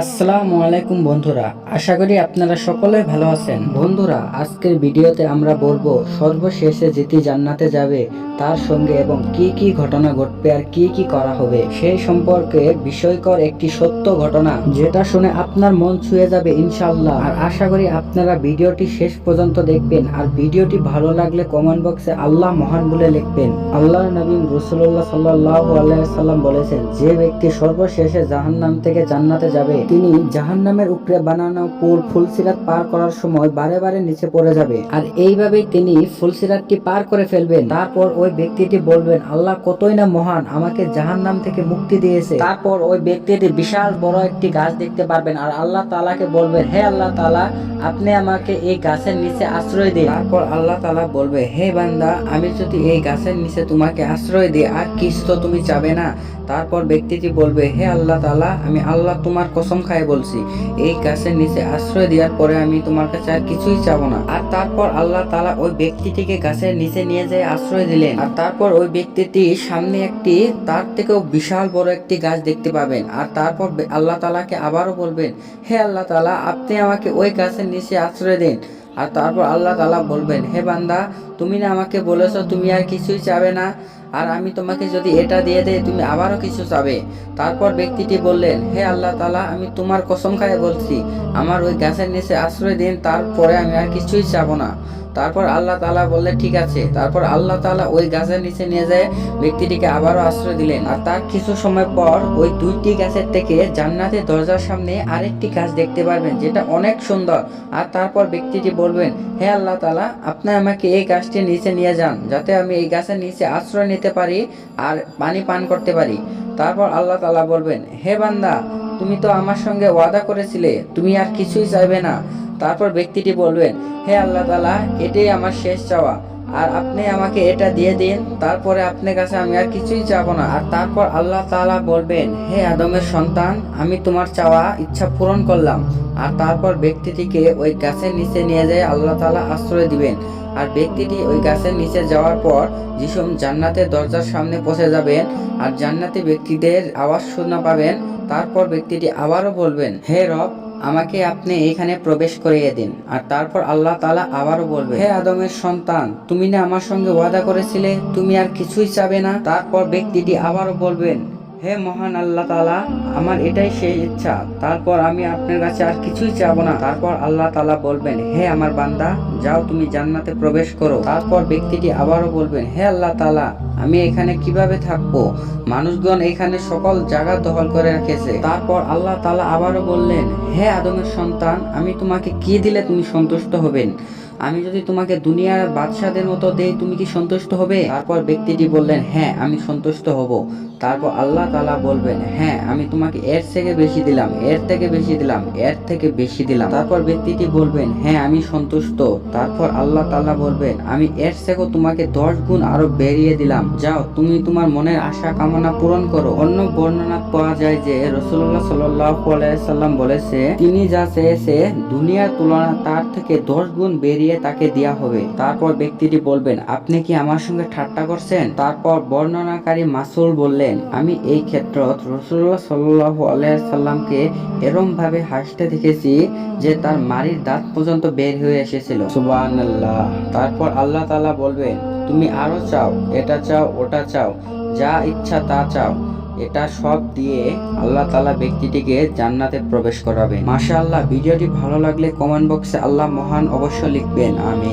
আসসালামু আলাইকুম বন্ধুরা, আশা করি আপনারা সকলে ভালো আছেন। বন্ধুরা, আজকের ভিডিওতে আমরা বলব, সর্বশেষে যেটি জান্নাতে যাবে, তার সঙ্গে এবং কি কি ঘটনা ঘটবে আর কি কি করা হবে সেই সম্পর্কে বিষয়কর একটি সত্য ঘটনা, যেটা শুনে আপনার মন ছুঁয়ে যাবে, ইনশাআল্লাহ। আর আশা করি আপনারা ভিডিওটি শেষ পর্যন্ত দেখবেন, আর ভিডিওটি ভালো লাগলে কমেন্ট বক্সে আল্লাহ মহান বলে লিখবেন। আল্লাহ নবী রসুল্লাহ সাল্লাহ আলাইসাল্লাম বলেছেন, যে ব্যক্তি সর্বশেষে জাহান্নাম থেকে জান্নাতে যাবে তিনি জাহান্নামের উপরে বানানো পুল ফুলসিরাত পার করার সময় বারে বারে নিচে পড়ে যাবে। আর এইভাবেই তিনি ফুলসিরাতটি পার করে ফেলবেন। তারপর ওই ব্যক্তিটি বলবেন, আল্লাহ কতই না মহান, আমাকে জাহান্নাম থেকে মুক্তি দিয়েছে। তারপর ওই ব্যক্তিটি বিশাল বড় একটি গাছ দেখতে পারবেন আর আল্লাহ তালাকে বলবেন, হে আল্লাহ তালা আপনি আমাকে এই গাছের নিচে আশ্রয় দিন। তারপর আল্লাহ তালা বলবে, হে বান্দা, আমি যদি এই গাছের নিচে তোমাকে আশ্রয় দিই, আর কিছু তুমি চাবে না? তারপর ব্যক্তিটি বলবে, হে আল্লাহ তালা আমি আল্লাহ তোমার কসম খায় বলছি, এই গাছের নিচে আশ্রয় দেওয়ার পরে আমি তোমার কাছে আর কিছুই চাবো না। আর তারপর আল্লাহ তালা ওই ব্যক্তিটিকে গাছের নিচে নিয়ে যেয়ে আশ্রয় দিলেন। আর তারপর ওই ব্যক্তিটি সামনে একটি, তার থেকেও বিশাল বড় একটি গাছ দেখতে পাবেন। আর তারপর আল্লাহ তালাকে আবারও বলবেন, হে আল্লাহ তালা আপনি আমাকে ওই গাছের নিচে আশ্রয় দিন। আর তারপর আল্লাহ তালা বলবেন, হে বান্দা, তুমি না আমাকে বলেছ তুমি আর কিছুই চাবে না। আর আমি তোমাকে যদি এটা দিয়ে দেয় তুমি আবারও কিছু চাবে। তারপর ব্যক্তিটি বললেন, হে আল্লাহ তালা আমি তোমার কসম খায় বলছি, আমার ওই গাছের নিচে আশ্রয় দিন, তারপরে আমি আর কিছুই চাবো না। তারপর আল্লাহ তালা বললেন ঠিক আছে। তারপর আল্লাহ তালা ওই গাছের নিচে নিয়ে যায় ব্যক্তিটিকে আবারও আশ্রয় দিলেন। আর তার কিছু সময় পর ওই দুইটি গাছের থেকে জান্নাতের দরজার সামনে আরেকটি গাছ দেখতে পারবেন, যেটা অনেক সুন্দর। আর তারপর ব্যক্তিটি বলবেন, হে আল্লাহ তালা আপনি আমাকে এই গাছটির নিচে নিয়ে যান, যাতে আমি এই গাছের নিচে আশ্রয় নিতে পারি আর পানি পান করতে পারি। তারপর আল্লাহ তালা বলবেন, হে বান্দা, তুমি তো আমার সঙ্গে ওয়াদা করেছিলে, তুমি আর কিছুই চাইবে না। তারপর ব্যক্তিটি বলবেন হে আল্লাহ তালা এটাই আমার শেষ চাওয়া। আর আপনি আমাকে এটা দিয়ে দিন, তারপরে আপনার কাছে আমি আর কিছুই চাবো না। আর তারপর আল্লাহ তাআলা বলবেন, হে আদমের সন্তান, আমি তোমার চাওয়া, ইচ্ছা পূরণ করলাম। আর তারপর ব্যক্তিটিকে ওই গাছের নিচে নিয়ে যায় আল্লাহ তালা আশ্রয় দিবেন। আর ব্যক্তিটি ওই গাছের নিচে যাওয়ার পর যিশুম জান্নাতের দরজার সামনে পৌঁছে যাবেন। আর জান্নাতি ব্যক্তিদের আওয়াজ শোনা পাবেন। তারপর ব্যক্তিটি আবারও বলবেন, হে রব আমাকে আপনি এখানে প্রবেশ করিয়ে দিন, আর তারপর আল্লাহ তালা আবারও বলবে হে আদমের সন্তান, তুমি না আমার সঙ্গে ওয়াদা করেছিলে? তুমি আর কিছুই চাবে না? তারপর ব্যক্তিটি আবারও বলবেন, হে মহান আল্লাহ তালা আমার এটাই সেই ইচ্ছা। তারপর আমি আপনার কাছে আর কিছুই চাবো না। তারপর আল্লাহ তালা বলবেন, হে আমার বান্দা যাও তুমি জান্নাতে প্রবেশ করো। তারপর ব্যক্তিটি আবারও বলবেন, হে আল্লাহ তালা আমি এখানে কীভাবে থাকব? মানুষগণ এখানে সকল জায়গা দখল করে রেখেছে। তারপর আল্লাহ তালা আবারও বললেন, হে আদমের সন্তান, আমি তোমাকে কি দিলে তুমি সন্তুষ্ট হবেন? আমি যদি তোমাকে দুনিয়ার বাদশাদের মতো দেই, তুমি কি সন্তুষ্ট হবে? তারপর ব্যক্তিটি বললেন হ্যাঁ আমি সন্তুষ্ট হব। তারপর আল্লাহ তালা বলবেন হ্যাঁ আমি তোমাকে এর থেকে বেশি দিলাম, এর থেকে বেশি দিলাম, এর থেকে বেশি দিলাম। তারপর ব্যক্তিটি বলবেন হ্যাঁ আমি সন্তুষ্ট। তারপর আল্লাহ তালা বলবেন, আমি এর থেকেও তোমাকে দশ গুণ আরও বেরিয়ে দিলাম। যাও, তুমি তোমার মনের আশা কামনা পূরণ করো। অন্য বর্ণনা পাওয়া যায় যে রসুল্লাহ সাল্লাম বলেছে, তিনি যা চেয়েছে দুনিয়ার তুলনা তার থেকে দশ গুণ বেরিয়ে তাকে দেয়া হবে। তারপর ব্যক্তিটি বলবেন, আপনি কি আমার সঙ্গে ঠাট্টা করছেন? তারপর বর্ণনাকারী মাসুল বললেন, আমি এই ক্ষেত্রত রসুল্লাহ সাল্লাহ আলাইসাল্লামকে এরম ভাবে হাসতে দেখেছি যে তার মারির দাঁত পর্যন্ত বের হয়ে এসেছিল। সুবান আল্লাহ তারপর আল্লাহ তালা বলবে তুমি আরও চাও, এটা চাও, ওটা চাও, যা ইচ্ছা তা চাও। এটা সব দিয়ে আল্লাহ তালা ব্যক্তিটিকে জান্নাতে প্রবেশ করাবে মাশা আল্লাহ ভিডিওটি ভালো লাগলে কমেন্ট বক্সে আল্লাহ মহান অবশ্য লিখবেন, আমিন।